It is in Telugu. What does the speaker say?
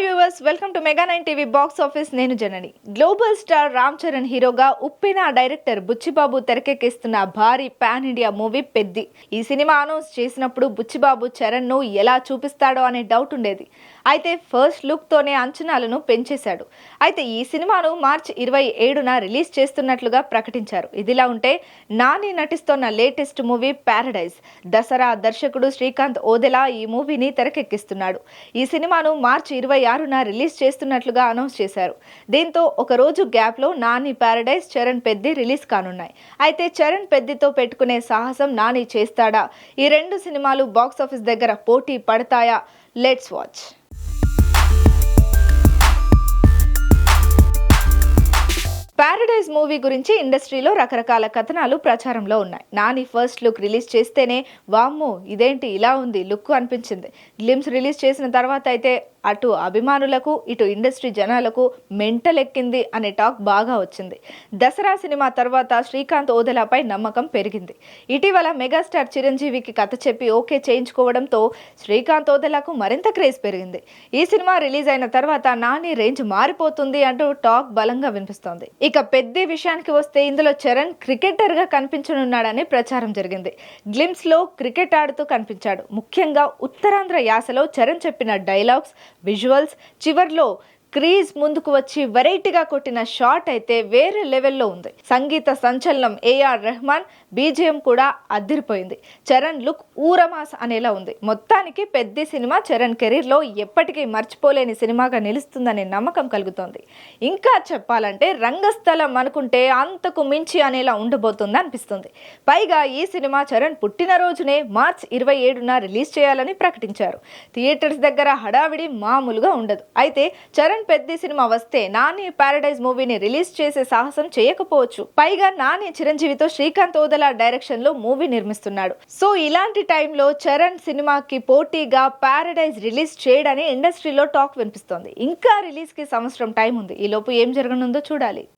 Hi viewers welcome to mega nine TV box office నేను జనని. గ్లోబల్ స్టార్ రామ్ చరణ్ హీరోగా ఉప్పెన డైరెక్టర్ బుచ్చిబాబు తెరకెక్కిస్తున్న భారీ పాన్ ఇండియా మూవీ పెద్ది. ఈ సినిమా అనౌన్స్ చేసినప్పుడు బుచ్చిబాబు చరణ్ను ఎలా చూపిస్తాడో అనే డౌట్ ఉండేది. అయితే ఫస్ట్ లుక్ తోనే అంచనాలను పెంచేశాడు. అయితే ఈ సినిమాను మార్చి ఇరవై ఏడున రిలీజ్ చేస్తున్నట్లుగా ప్రకటించారు. ఇదిలా ఉంటే నాని నటిస్తోన్న లేటెస్ట్ మూవీ ప్యారడైజ్ దసరా దర్శకుడు శ్రీకాంత్ ఓదెలా ఈ మూవీని తెరకెక్కిస్తున్నాడు. ఈ సినిమాను మార్చి ఇరవై ఆరున రిలీజ్ చేస్తున్నట్లుగా అనౌన్స్ చేశారు. దీంతో ఒక రోజు గ్యాప్లో నాని ప్యారడైజ్ చరణ్ పెద్ది రిలీజ్ కానున్నాయి. అయితే చరణ్ పెద్దితో పెట్టుకునే సాహసం నాని చేస్తాడా? ఈ రెండు సినిమాలు బాక్స్ ఆఫీస్ దగ్గర పోటీ పడతాయా? లెట్స్ వాచ్ ప్యారడైజ్ మూవీ గురించి ఇండస్ట్రీలో రకరకాల కథనాలు ప్రచారంలో ఉన్నాయి. నాని ఫస్ట్ లుక్ రిలీజ్ చేస్తేనే వామ్మో ఇదేంటి ఇలా ఉంది? లుక్ అనిపించింది. గ్లిమ్స్ రిలీజ్ చేసిన తర్వాత అయితే అటు అభిమానులకు ఇటు ఇండస్ట్రీ జనాలకు మెంటలెక్కింది అనే టాక్ బాగా వచ్చింది. దసరా సినిమా తర్వాత శ్రీకాంత్ ఓదెలాపై నమ్మకం పెరిగింది. ఇటీవల మెగాస్టార్ చిరంజీవికి కథ చెప్పి ఓకే చేయించుకోవడంతో శ్రీకాంత్ ఓదెలాకు మరింత క్రేజ్ పెరిగింది. ఈ సినిమా రిలీజ్ అయిన తర్వాత నాని రేంజ్ మారిపోతుంది అంటూ టాక్ బలంగా వినిపిస్తోంది. ఇక పెద్ద విషయానికి వస్తే ఇందులో చరణ్ క్రికెటర్గా కనిపించనున్నాడనే కనిపించనున్నాడని ప్రచారం జరిగింది. గ్లిమ్స్లో క్రికెట్ ఆడుతూ కనిపించాడు. ముఖ్యంగా ఉత్తరాంధ్ర యాసలో చరణ్ చెప్పిన డైలాగ్స్ విజువల్స్ చివర్లో క్రీజ్ ముందుకు వచ్చి వెరైటీగా కొట్టిన షాట్ అయితే వేరే లెవెల్లో ఉంది. సంగీత సంచలనం ఏఆర్ రెహమాన్ బీజిఎం కూడా అదిరిపోయింది. చరణ్ లుక్ ఊరమాస్ అనేలా ఉంది. మొత్తానికి పెద్ద సినిమా చరణ్ కెరీర్లో ఎప్పటికీ మర్చిపోలేని సినిమాగా నిలుస్తుందనే నమ్మకం కలుగుతోంది. ఇంకా చెప్పాలంటే రంగస్థలం అనుకుంటే అంతకు మించి అనేలా ఉండబోతుంది అనిపిస్తుంది. పైగా ఈ సినిమా చరణ్ పుట్టినరోజునే మార్చ్ ఇరవై ఏడున రిలీజ్ చేయాలని ప్రకటించారు. థియేటర్స్ దగ్గర హడావిడి మామూలుగా ఉండదు. అయితే చరణ్ పెద్ద సినిమా వస్తే నాని ప్యారడైజ్ మూవీని రిలీజ్ చేసే సాహసం చేయకపోవచ్చు. పైగా నాని చిరంజీవితో శ్రీకాంత్ ఓదల డైరెక్షన్లో మూవీ నిర్మిస్తున్నాడు. సో ఇలాంటి టైంలో చరణ్ సినిమాకి పోటీగా పారడైజ్ రిలీజ్ చేయడని ఇండస్ట్రీలో టాక్ వినిపిస్తోంది. ఇంకా రిలీజ్కి సంవత్సరం టైం ఉంది. ఈ లోపు ఏం జరగనుందో చూడాలి.